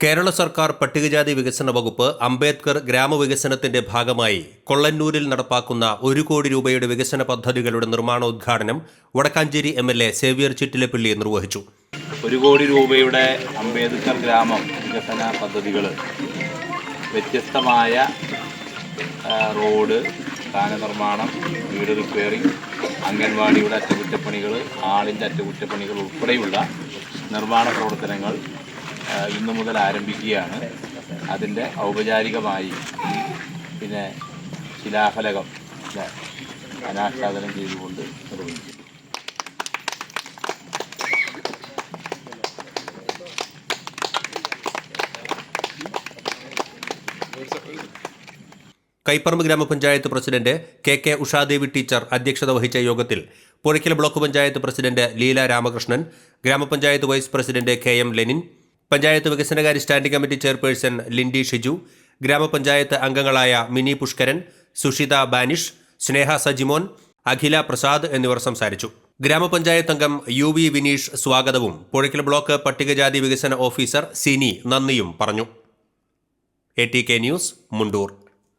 കേരള സർക്കാർ പട്ടികജാതി വികസന വകുപ്പ് അംബേദ്കർ ഗ്രാമവികസനത്തിന്റെ ഭാഗമായി കൊള്ളന്നൂരിൽ നടപ്പാക്കുന്ന ഒരു കോടി രൂപയുടെ വികസന പദ്ധതികളുടെ നിർമ്മാണോദ്ഘാടനം Vadakkanchery M L A Xavier Chittilappilly നിർവഹിച്ചു. ഒരു കോടി രൂപയുടെ അംബേദ്കർ ഗ്രാമം വികസന പദ്ധതികൾ വ്യത്യസ്തമായ റോഡ് സ്ഥാന നിർമ്മാണം വീട് റിപ്പയറിംഗ് അംഗൻവാടിയുടെ അറ്റകുറ്റപ്പണികൾ ആളിന്റെ അറ്റകുറ്റപ്പണികൾ ഉൾപ്പെടെയുള്ള നിർമ്മാണ പ്രവർത്തനങ്ങൾ ഇന്നു മുതൽ ആരംഭിക്കുകയാണ്. അതിന്റെ ഔപചാരികമായി പിന്നെ ശിലാഫലകം അനാച്ഛാദനം ചെയ്തുകൊണ്ട് നിർവഹിക്കും Kaiparambu grama panchayat president K K Ushadevi teacher അധ്യക്ഷത വഹിച്ച യോഗത്തിൽ Puzhakkal block panchayat president Leela Ramakrishnan grama panchayat vice president K M Lenin panchayat വികസനകാര്യ standing committee chairperson Lindy Shiju grama panchayat അംഗങ്ങളായ മിനി പുഷ്കരൻ സുഷിത ബാനിഷ് സ്നേഹ സജിമോൻ അഖില പ്രസാദ് എന്നിവർ സംസാരിച്ചു. ഗ്രാമപഞ്ചായത്ത് അംഗം യു വി വിനീഷ് സ്വാഗതവും പുഴയ്ക്കൽ ബ്ലോക്ക് പട്ടികജാതി വികസന ഓഫീസർ സിനി നന്ദിയും പറഞ്ഞു. A T K news Mundoor.